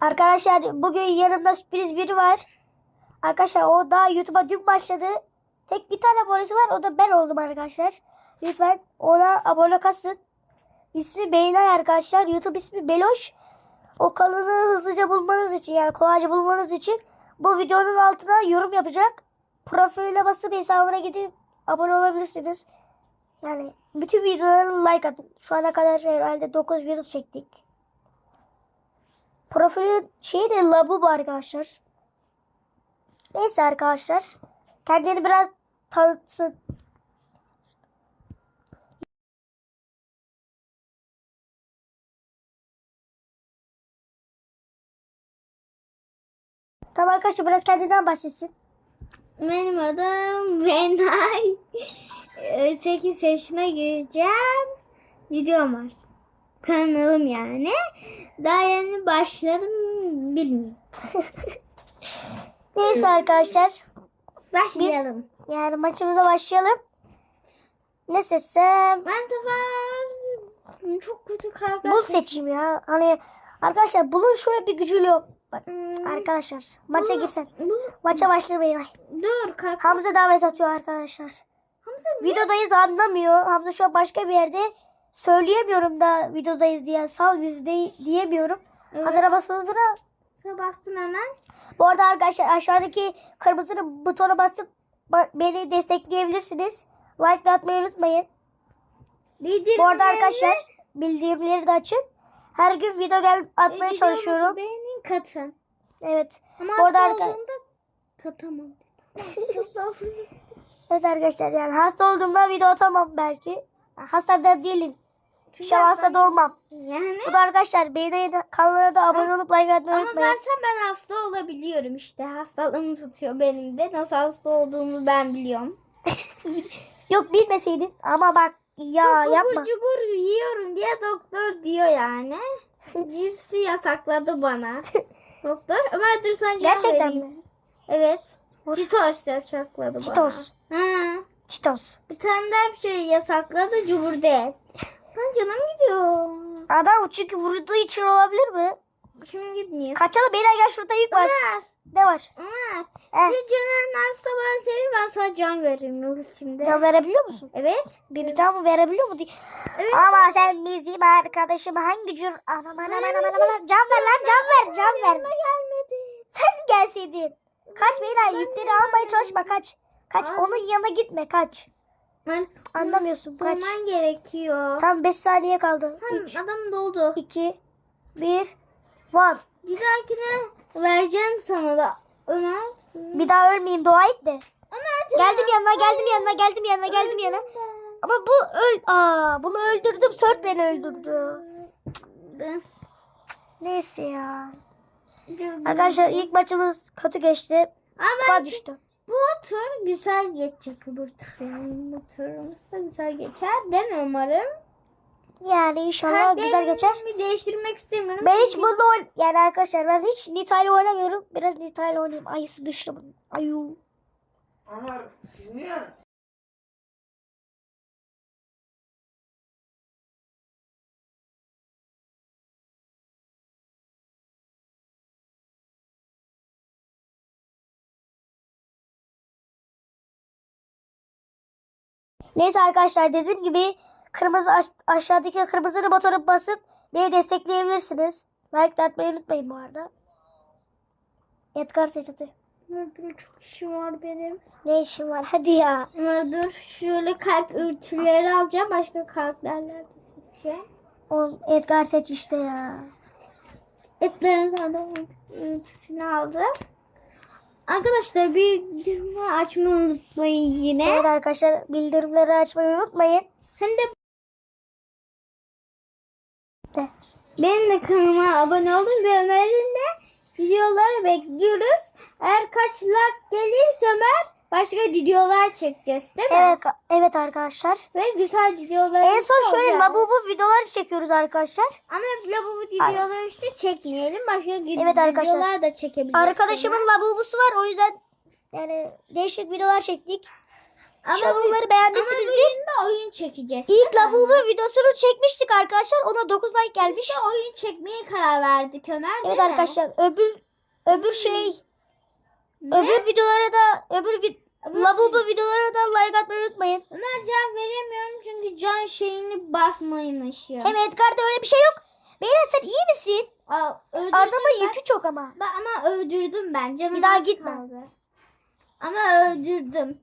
Arkadaşlar bugün yanımda sürpriz biri var. Arkadaşlar o daha YouTube'a dün başladı. Tek bir tane abonesi var o da ben oldum arkadaşlar. Lütfen ona abone kasın. İsmi Beylay arkadaşlar. YouTube ismi Beloş. O kanalı hızlıca bulmanız için yani kolayca bulmanız için bu videonun altına yorum yapacak. Profiline basıp hesabına gidip abone olabilirsiniz. Yani bütün videolara like atın. Şu ana kadar herhalde 9 video çektik. Profili şeyi de Labubu arkadaşlar. Neyse arkadaşlar. Kendini biraz tanıtsın. Tamam arkadaşlar biraz kendinden bahsetsin. Benim adım Benay. 8 yaşına gireceğim. Videom var. Kanalım yani. Daha yeni başladım bilmiyorum. Neyse arkadaşlar. Başlayalım. Yani maçımıza başlayalım. Ne seçsem? Ben var. Çok kötü karakter. Bul seçeyim ya. Hani arkadaşlar bulun şöyle bir gücü yok. Bak Hmm, arkadaşlar maça girsen. Maça başlamayın. Ay. Dur karakter. Hamza davet atıyor arkadaşlar. Hamza Videodayız anlamıyor. Hamza şu an başka bir yerde. Söyleyemiyorum da videodayız diye. Sal bizi de diyemiyorum. Evet. Hazıra basın hazıra. Sıra bastım hemen. Bu arada arkadaşlar aşağıdaki kırmızı butona basıp ba- beni destekleyebilirsiniz. Like atmayı unutmayın. Bildirimleri Bu arada arkadaşlar bildirimleri de açın. Her gün video gel atmaya videomuzu çalışıyorum. Beğenin katın. Evet. Ama Bu arada hasta arka- katamam. Evet arkadaşlar yani hasta olduğumda video atamam belki. Hasta da değilim. Şu an hasta da olmam. Yani. Bu da arkadaşlar benim kanalına da abone olup like atmayı Ama unutmayın. ben sen ben hasta olabiliyorum işte. Hastalığım tutuyor benim de. Nasıl hasta olduğumu ben biliyorum. Yok bilmeseydin ama bak ya Çok yapma. cubur cubur yiyorum diye doktor diyor yani. Cipsi yasakladı bana. doktor. Ömer dur cevap Gerçekten vereyim. mi? Evet. Hoş. Titos yasakladı Titos. bana. Ha. Titos. Bir tane daha bir şey yasakladı cubur değil. Ben canım gidiyor. Adam çünkü vurduğu için olabilir mi? Şimdi gitmiyor. Kaçalım beyler gel şurada yük var. Ömer. Ne var? Ömer. Eh. Senin canın hasta bana senin ben sana can veririm şimdi. Can verebiliyor musun? Evet. Bir can mı verebiliyor mu? Evet. Ama sen bizim arkadaşım hangi cür... Aman aman aman aman aman. Can ver lan can ver can ver. Gelmedi. Sen gelseydin. Kaç beyler yükleri almaya çalışma kaç. Kaç Ay. onun yanına gitme kaç. Ben Anlamıyorsun kaç. Bulman gerekiyor. Tam 5 saniye kaldı. Tam 3, adam doldu. 2, 1, 1. Bir dahakine vereceğim sana da. Ömer. Bir daha ölmeyeyim dua et de. Ömer canım Geldim yanına geldim yanına geldim yanına geldim yanına. Ama bu öl... Aa, bunu öldürdüm. Sört beni öldürdü. Ben- Neyse ya. Arkadaşlar ilk maçımız kötü geçti. Kupa düştü. Bu tur güzel geçecek bu tur. Yani bu turumuz da güzel geçer değil mi umarım? Yani inşallah güzel geçer. Bir değiştirmek istemiyorum. Ben hiç Çünkü- bunu oyn- yani arkadaşlar ben hiç Nita ile oynamıyorum. Biraz Nita ile oynayayım. Ayısı güçlü bunun. Ayu. Ömer siz niye? Neyse arkadaşlar dediğim gibi kırmızı aş- aşağıdaki kırmızı butona basıp beni destekleyebilirsiniz. Like atmayı unutmayın bu arada. Edgar seçti. Ömer, çok işim var benim. Ne işin var? Hadi ya. Dur şöyle kalp örtüleri alacağım. Başka karakterler de seçeceğim. Oğlum Edgar seç işte ya. Etlerin sağdan örtüsünü aldım. Arkadaşlar bir bildirim açmayı unutmayın yine. Evet arkadaşlar bildirimleri açmayı unutmayın. Hem de De. benim de kanalıma abone olun ve Ömer'in de videoları bekliyoruz. Eğer kaç like gelirse Ömer başka videolar çekeceğiz değil mi? Evet evet arkadaşlar. Ve güzel videolar. En son şöyle labubu videoları çekiyoruz arkadaşlar. Ama labubu videoları işte çekmeyelim. Başka Evet arkadaşlar. videolar da çekebiliriz. Arkadaşımın labubusu var o yüzden yani değişik videolar çektik. Ama bunları Ama beğenmişsinizdir. bugün de oyun çekeceğiz. İlk? Labubu videosunu çekmiştik arkadaşlar. Ona 9 like Biz gelmiş. de oyun çekmeye karar verdik Ömer Evet mi? arkadaşlar öbür öbür şey Ne? öbür videolara da Öbür- Labubu videolara da like atmayı unutmayın. Ömer can veremiyorum çünkü can şeyini basmaymışım. Hem Edgar'da öyle bir şey yok. Beyler sen iyi misin? Aa, Adamın ben. yükü çok ama. Ben ama öldürdüm ben. Canım Bir daha gitme. kaldı. Ama öldürdüm.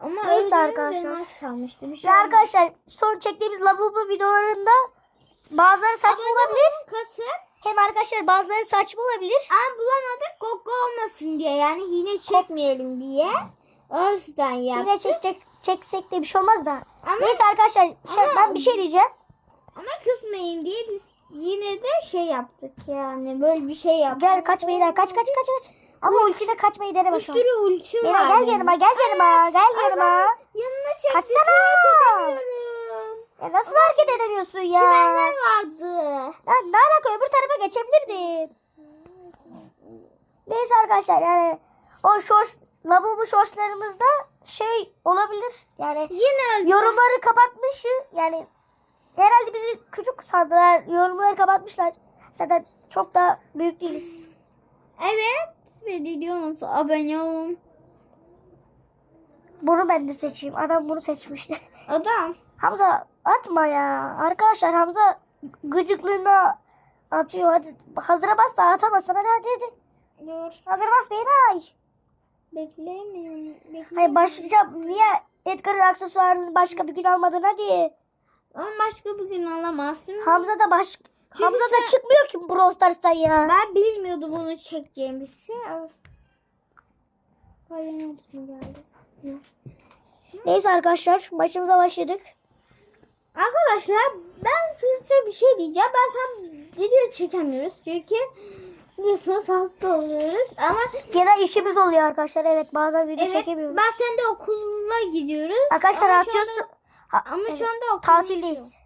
Ama Neyse arkadaşlar. kalmıştı. Bir şey arkadaşlar son çektiğimiz Labubu videolarında bazıları saçma olabilir. Katı. Hem arkadaşlar bazıları saçma olabilir. Ama bulamadık Gogo olmasın diye. Yani yine çekmeyelim diye. O yüzden yaptık. Yine çekecek, çeksek de bir şey olmaz da. Ama, Neyse arkadaşlar şey- Ama- ben bir şey diyeceğim. ama kızmayın diye biz yine de şey yaptık yani. Böyle bir şey yaptık. Gel kaç Beyler kaç kaç kaç kaç. Ama ultide kaçmayı deneme Bir şu an. sürü ulti var. gel yanıma gel yanıma gel yanıma. Yanına çektik. Kaçsana. Ya nasıl hareket edemiyorsun ya? Çimenler vardı. Lan ne alaka öbür tarafa geçebilirdin. Neyse arkadaşlar yani o shorts, labubu shortslarımızda şey olabilir. Yani Yine öldü. yorumları kapatmış yani herhalde bizi küçük sandılar yorumları kapatmışlar. Zaten çok da büyük değiliz. Evet. Ve videomuza abone olun. Bunu ben de seçeyim. Adam bunu seçmişti. Adam. Hamza atma ya. Arkadaşlar Hamza gıcıklığına atıyor. Hadi hazıra bas da atamazsın. Hadi hadi hadi. Dur. Hazır bas Beynay. Bekleyemiyorum. Bekleyemiyorum. Hayır başlayacağım. Niye Edgar'ın aksesuarını başka bir gün almadın hadi. Ama başka bugün alamazsın. Hamza da baş Hamza da çıkmıyor ki Brawl Stars'tan ya. Ben bilmiyordum bunu çekeceğimizi. Geldi? Neyse arkadaşlar maçımıza başladık. Arkadaşlar ben size bir şey diyeceğim. Ben sen video çekemiyoruz çünkü biliyorsunuz hasta oluyoruz ama Ya da işimiz oluyor arkadaşlar. Evet bazen video evet çekemiyoruz. ben sen de okula gidiyoruz. Arkadaşlar Ama şu atıyorsun. anda- Ha, Ama evet, şu anda okulumuz tatildeyiz.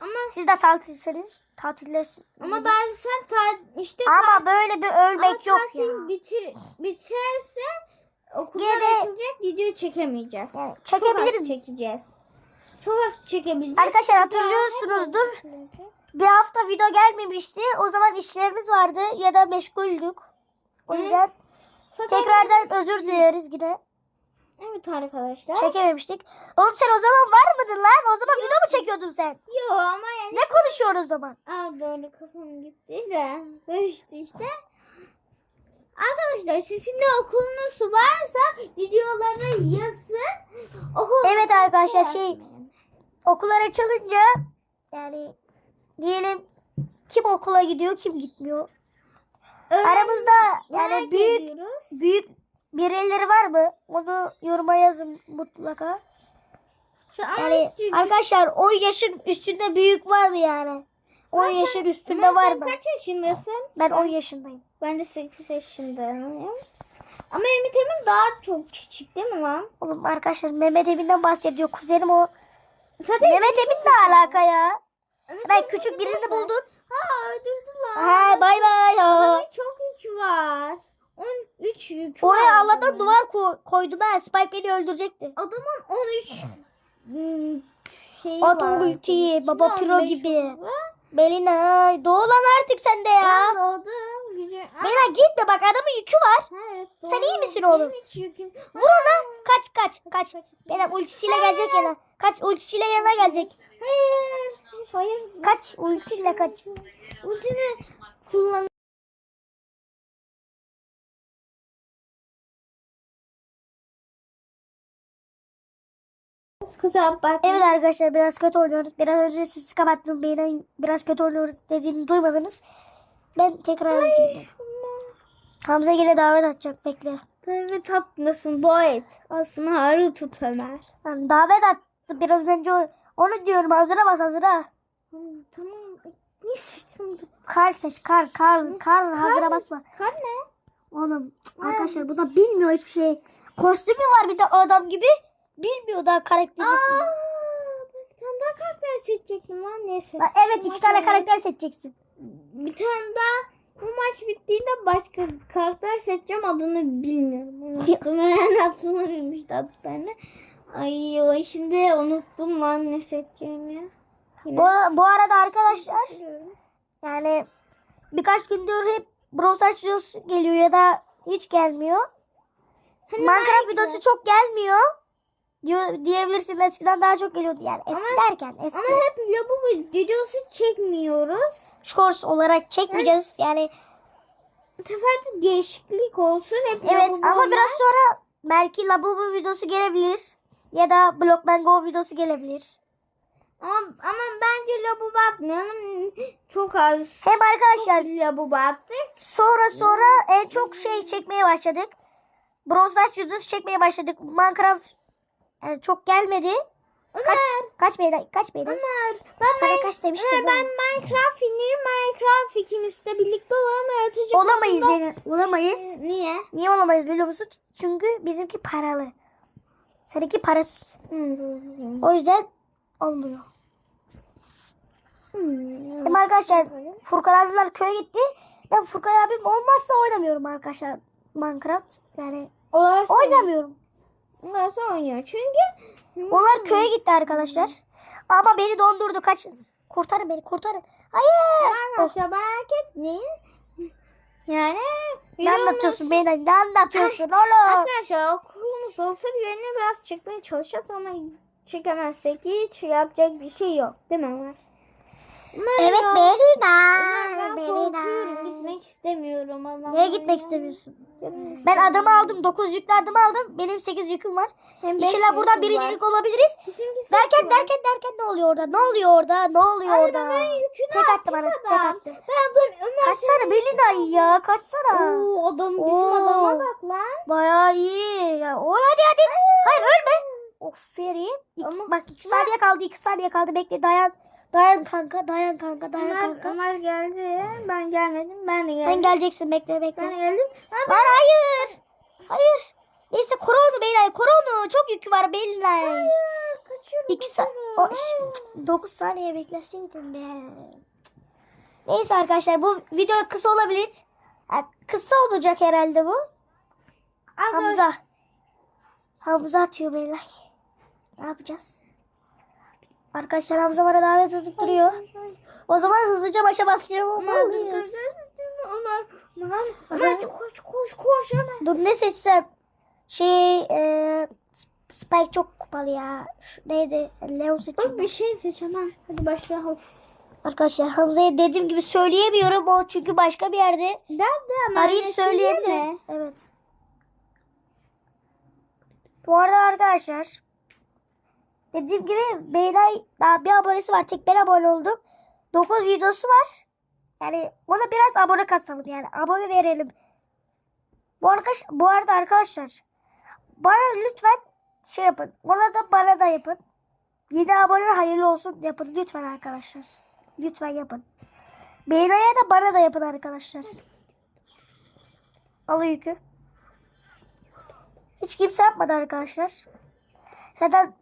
Ama Siz de tatilsiniz. Tatildesiniz. ama ben sen ta, işte Ama böyle bir Ama ölmek yok tatil ya. bitir biterse okullar açılacak video çekemeyeceğiz. Yani Çok az çekebiliriz. çekeceğiz. Çok az çekebileceğiz. Arkadaşlar hatırlıyorsunuzdur. Bir hafta video gelmemişti. O zaman işlerimiz vardı ya da meşguldük. O yüzden Fakat- tekrardan özür dileriz yine. Evet arkadaşlar. Çekememiştik. Oğlum sen o zaman var mıydın lan? O zaman video mu çekiyordun sen? Yo ama yani. Ne konuşuyorsun o zaman? Aa doğru kafam gitti de. Karıştı işte. Arkadaşlar sizin de okulunuz varsa videoları yazın. Okul Evet arkadaşlar şey okullar açılınca yani diyelim kim okula gidiyor kim gitmiyor. Aramızda yani büyük büyük birileri var mı? Onu yoruma yazın mutlaka. Şu Yani arkadaşlar 10 yaşın üstünde büyük var mı yani? 10 yaşın üstünde var mı? Kaç yaşındasın? Ben 10 yaşındayım. Ben de 8 yaşındayım. Ama Ümit Emin daha çok küçük değil mi lan? Oğlum arkadaşlar Mehmet Emin'den bahsediyor. Kuzenim o. Zaten Mehmet Emin ne alaka ya? Ümit Ben küçük birini buldun. Ha öldürdüler. Ha bay bay ya. Adamın çok yükü var. 13 yükü Oraya var adamın. duvar ko- koydum ha. Spike beni öldürecekti. Adamın 13 hmm, Atom var. ulti, baba Şimdi pro 15 gibi. Belina doğu lan artık sen de ya. Ben doğdum. Gücü... Aa, Belina gitme bak adamın yükü var. evet, Sen iyi misin oğlum? Benim hiç yüküm. Vur ona. Kaç kaç kaç. Belina ultisiyle gelecek yana. Kaç ultisiyle yanına gelecek. Hayır. Hayır. Kaç ultiyle kaç. Ultimi kullan. Kusura bakma. Evet arkadaşlar biraz kötü oynuyoruz. Biraz önce sesi kapattım. Beyine biraz kötü oynuyoruz dediğini duymadınız. Ben tekrar edeyim. Hamza yine davet atacak bekle. Böyle tatlısın dua et. Aslında arı tut Ömer. Yani davet attı biraz önce onu diyorum hazıra bas hazıra. Hı, Tamam. Ne sıçtın? Kar seç kar kar kar hazıra basma. Kar ne? Oğlum cık, arkadaşlar bu da bilmiyor hiçbir şey. Kostümü var bir de adam gibi. Bilmiyor daha karakterin Aa, ismini. ben bir tane daha karakter seçecektim lan neyse. Evet iki tane karakter seçeceksin. Bir tane daha bu maç bittiğinde başka karakter seçeceğim adını bilmiyorum. Muhtemelen aklına bilmişti adlarını. Ay ay, şimdi unuttum lan ne seçeceğimi. Bu, bu arada arkadaşlar yani birkaç gündür hep Brawl Stars videosu geliyor ya da hiç gelmiyor. Hani Minecraft videosu çok gelmiyor. Diyor, diyebilirsin eskiden daha çok geliyordu yani. Eski Ama- derken eski. Ama hep labubu videosu çekmiyoruz. Shorts olarak çekmeyeceğiz. Yani Bu sefer de değişiklik olsun. Hep evet ama olmaz. biraz sonra belki Labubu videosu gelebilir. Ya da Blockman Go videosu gelebilir. Ama, ama bence labubu atmayalım. Çok az. Hem arkadaşlar Çok labubu attık. sonra sonra en çok şey çekmeye başladık. Stars videosu çekmeye başladık. Minecraft yani çok gelmedi. Kaç Ömer. kaç beyler kaç beyler? Ömer. Ben, Sana ben, kaç demiştim Ömer, ben? Minecraft inerim. Minecraft ikimiz de birlikte olalım. Yaratıcı Olamayız konumda- Zeynep. Olamayız. Niye? Niye olamayız biliyor musun? Çünkü bizimki paralı. Seninki parasız. O yüzden olmuyor. Hmm. Hem arkadaşlar Furkan abiler köye gitti. Ben Furkan abim olmazsa oynamıyorum arkadaşlar Minecraft. Yani Olarsa, oynamıyorum. olarsa oynuyor. Çünkü Onlar köye gitti arkadaşlar. Ama beni dondurdu. Kaç kurtarın beni kurtarın. Hayır. Oh, Arkadaşlar merak etmeyin. Yani ne anlatıyorsun beni? Ne anlatıyorsun oğlum? Arkadaşlar okulumuz olsa üzerine biraz çekmeye çalışacağız ama çekemezsek hiç yapacak bir şey yok. Değil mi Ömer Evet. Ömer, ben korkuyorum. Gitmek istemiyorum. Niye ya. gitmek istemiyorsun? Ben adamı aldım. 9 yüklü adamı aldım. Benim 8 yüküm var. Hem beş İnşallah buradan yüküm var. birincilik olabiliriz. Bizimkisi Derken var. derken derken ne oluyor orada? Ne oluyor orada? Ne oluyor Ay, orada? Ömer yükünü Tek attı bana. Tek adam. attı. Ben dur Ömer. Kaçsana Melina ya. Kaçsana. Oo, adam bizim Oo. adama bak lan. Bayağı iyi. Ya, oy hadi hadi. Hayır ölme. Aferin. İki, Ama- bak iki saniye kaldı. iki saniye kaldı. Bekle dayan. Dayan kanka. Dayan kanka. Dayan Ömer, kanka. Ömer geldi. Ben gelmedim. Ben de geldim. Sen geleceksin. Bekle bekle. Ben geldim. Ha, Lan hayır. Hayır. Neyse koru onu Beylay. Koru onu. Çok yükü var Beylay. kaçıyorum. İki sa o, ş- 9 saniye bekleseydin be. Neyse arkadaşlar bu video kısa olabilir. Ha, kısa olacak herhalde bu. Hamza. Hamza atıyor Beylay. Ne yapacağız? Arkadaşlar Hamza bana davet edip duruyor. O zaman hızlıca başa başlayalım. Dur, dur. Ömer. Ömer. Ömer koş koş koş Ömer. Dur ne seçsem? Şey e, Spike çok kupalı ya. Şu, neydi? Leon seçeyim. bir şey seç Ömer. Hadi başla. Of. Arkadaşlar Hamza'ya dediğim gibi söyleyemiyorum o çünkü başka bir yerde. Nerede ama? Arayıp söyleyebilirim. Evet. Bu arada arkadaşlar dediğim gibi Beylay daha bir abonesi var. Tek ben abone oldum. 9 videosu var. Yani ona biraz abone kasalım yani. Abone verelim. Bu arkadaş bu arada arkadaşlar bana lütfen şey yapın. Ona da bana da yapın. 7 abone hayırlı olsun yapın lütfen arkadaşlar. Lütfen yapın. Beylay'a da bana da yapın arkadaşlar. Al yükü. Hiç kimse yapmadı arkadaşlar. Zaten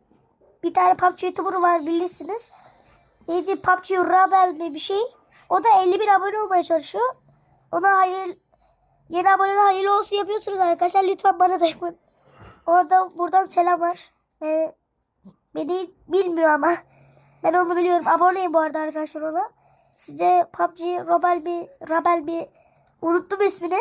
bir tane PUBG YouTuber var bilirsiniz. Neydi PUBG Rebel mi bir şey. O da 51 abone olmaya çalışıyor. Ona hayır yeni abone hayırlı olsun yapıyorsunuz arkadaşlar. Lütfen bana da yapın. Ona da buradan selamlar. Ee, beni bilmiyor ama. Ben onu biliyorum. Aboneyim bu arada arkadaşlar ona. Size PUBG Rebel bir Rebel bir unuttum ismini.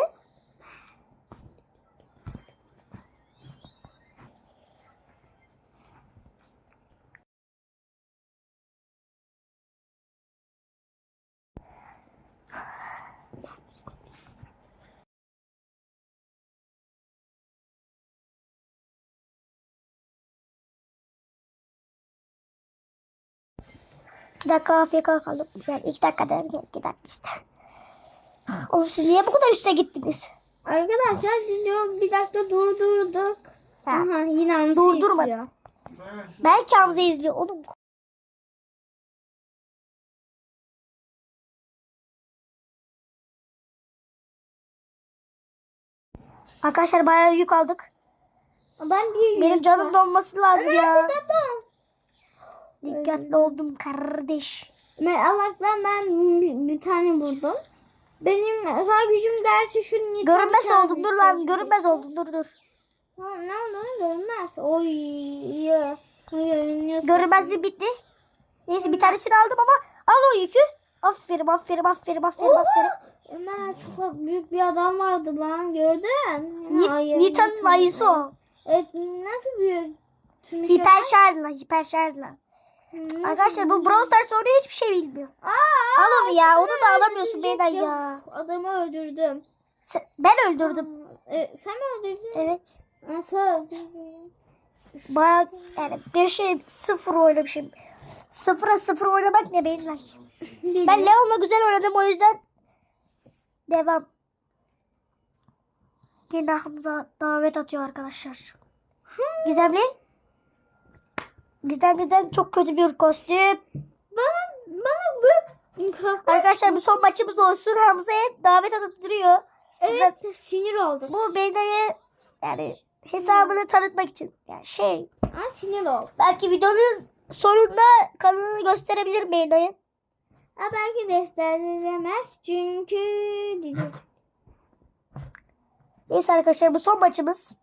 İki dakika AFK kaldım. Yani iki dakika derken iki dakika işte. Oğlum siz niye bu kadar üste gittiniz? Arkadaşlar video bir dakika durdurduk. Ha. Aha yine hamsi Durdurmadı. istiyor. Belki Hamza izliyor. Oğlum Arkadaşlar bayağı yük aldık. Ben bir Benim canım donması lazım ya. Dikkat Dikkatli oldum kardeş. Allah'tan ben bir, tane vurdum. Benim özel gücüm dersi şu Nita Görünmez oldum dur lan görünmez oldum dur dur. Ne oldu? Görünmez. Oy. Görünmezliği bitti. Neyse bir tanesini aldım ama al o yükü. Aferin aferin aferin aferin Oha! aferin. Ömer çok büyük bir adam vardı lan gördün. Nita'nın ayısı o. Evet nasıl büyük? Hiper şarjla hiper şarjla. Nasıl Arkadaşlar bu? Brawl Stars oynuyor hiçbir şey bilmiyor. Aa, Al onu ya onu da alamıyorsun benden ya. Adamı öldürdüm. Sen- ben öldürdüm. E, sen mi öldürdün? Evet. Nasıl öldürdün? Baya yani bir şey sıfır oynamışım. Sıfıra sıfır oynamak ne beyler? Ben Leon'la güzel oynadım o yüzden devam. Yine davet atıyor arkadaşlar. Gizemli. Gizemli'den çok kötü bir kostüm. Bana, bana bu karakter Arkadaşlar bu son maçımız olsun. Hamza hep davet atıp duruyor. evet sinir oldum. Bu Beyna'yı yani hesabını tanıtmak için. Yani şey Aa, sinir oldum. belki videonun sonunda kanalını gösterebilir Beyna'yı. Ha, belki gösteremez çünkü. Neyse arkadaşlar bu son maçımız.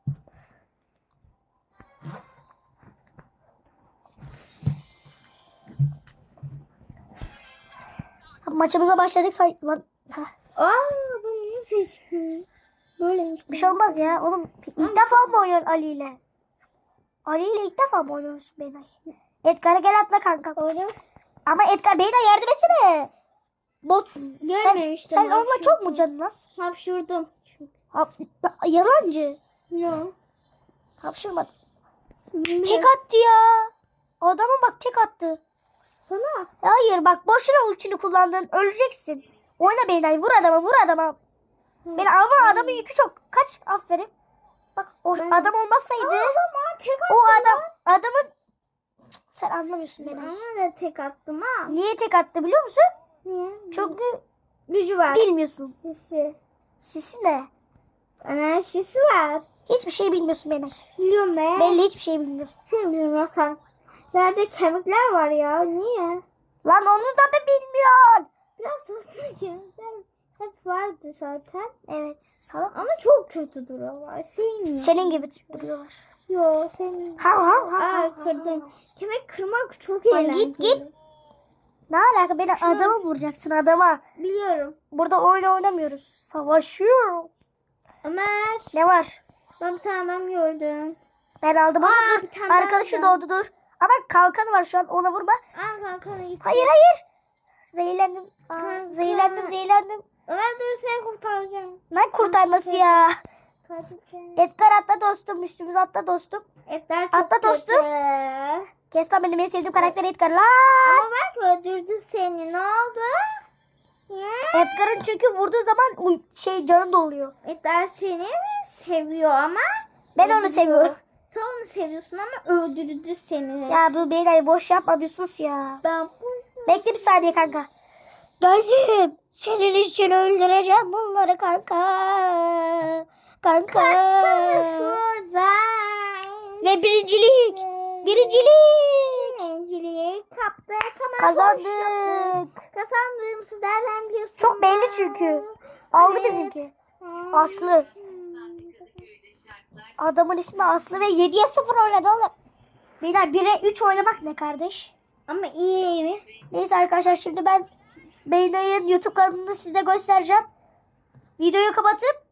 Maçımıza başladık say lan. Heh, Aa bu ne seçim? Böyleymiş. Bir şey olmaz ya. Oğlum ilk defa mı oynuyorsun Ali ile? Ali ile ilk defa mı oynuyorsun Beynay? Edgar'a gel atla kanka. Öyle Ama Edgar Beynay yardım etsene. Bot. Sen, Görmemiştim. sen onunla hapşurdum. çok mu canın az? Hapşurdum. Hap, yalancı. Yok. Hapşırma. Tek Tek attı ya. Adama bak tek attı. Sana. Hayır bak boşuna ultini kullandın. Öleceksin. Oyna Beynay. Vur adama vur adama. Ben ama adamın yükü çok. Kaç aferin. Bak o Ben- adam olmasaydı. Ama tek O adam adamın Cık, sen anlamıyorsun beni. Ama da tek attım ha. Niye tek attı biliyor musun? Niye? Çünkü gücü var. bilmiyorsun. Sisi. Sisi ne? Enerjisi var. Hiçbir şey bilmiyorsun beni. Biliyorum be. Belli hiçbir şey bilmiyorsun. Sen bilmiyorsan. Nerede kemikler var ya. Niye? Lan onu da mı bilmiyorsun? Biraz hızlı kemikler hep vardı zaten. Evet. Salak Ama çok kötü duruyorlar. Sevmiyorum. Senin gibi duruyorlar. Yo senin. Ha ha ha. ha, Aa ha. kırdım. Kemik kırmak çok eğlenceli. git, git. Ne alaka? Beni adama vuracaksın adama. Biliyorum. Burada oyun oynamıyoruz. Savaşıyoruz. Ömer. Ne var? Ben bir tane adam gördüm. Ben aldım onu. Aa, dur. bir tane Arkadaşı doğdu dur. Ama kalkanı var şu an. Ona vurma. Aa kalkanı git. Hayır hayır. Zehirlendim. Aa, zehirlendim zehirlendim. Ömer dur seni kurtaracağım. Ne kurtarması ya? Edgar atla dostum. Üstümüze atla dostum. Etler çok Atla kötü. dostum. Kes lan benim en sevdiğim karakter Edgar. La. Ama bak öldürdü seni. Ne oldu? Edgar'ın çünkü vurduğu zaman uy- şey canı doluyor. Etler seni seviyor ama? Ben onu seviyorum. Sen onu seviyorsun ama öldürdü seni. Ya bu beyler boş yapma bir sus ya. Ben bu Bekle bir saniye kanka. Geldim. Senin için öldüreceğim bunları kanka. Kanka. Ve birincilik. Birincilik. Birinciliği kaptık ama Kazandık. Kazandığımızı nereden biliyorsun? Çok belli çünkü. Aldı Evet. bizimki. Aslı. Adamın ismi Aslı ve 7'ye 0 oynadı oğlum. Beyler 1'e 3 oynamak ne kardeş? Ama iyi. Neyse arkadaşlar şimdi ben Beynay'ın YouTube kanalını size göstereceğim. Videoyu kapatıp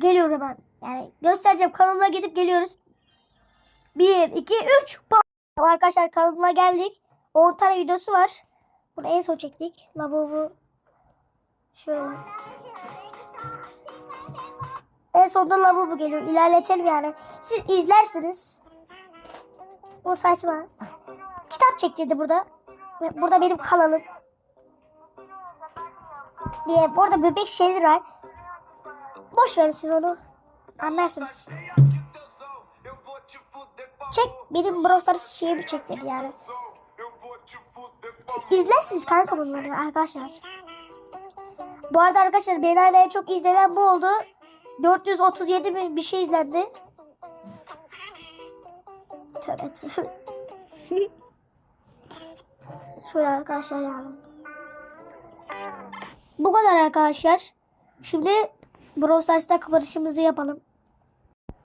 geliyorum ben. Yani göstereceğim kanalına gidip geliyoruz. 1, 2, 3. Arkadaşlar kanalına geldik. 10 tane videosu var. Bunu en son çektik. Lavabo. Şöyle. En sonunda lavabo geliyor. İlerletelim yani. Siz izlersiniz. O saçma. Kitap çektirdi burada. Burada benim kanalım. Diye. Bu arada bebek şeyler var. Boş verin siz onu. Anlarsınız. Çek. Benim Brawl Stars şeyimi çektirdi yani. İzlersiniz kanka bunları arkadaşlar. Bu arada arkadaşlar benim en çok izlenen bu oldu. 437 bin bir şey izlendi. Tövbe tövbe. Şöyle arkadaşlar yani. Bu kadar arkadaşlar. Şimdi Brawl Stars'ta kapanışımızı yapalım.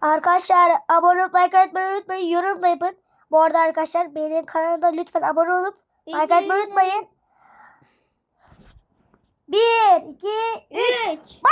Arkadaşlar abone olup like atmayı unutmayın. Yorum da yapın. Bu arada arkadaşlar benim kanalıma lütfen abone olup like atmayı unutmayın. 1, 2, 3.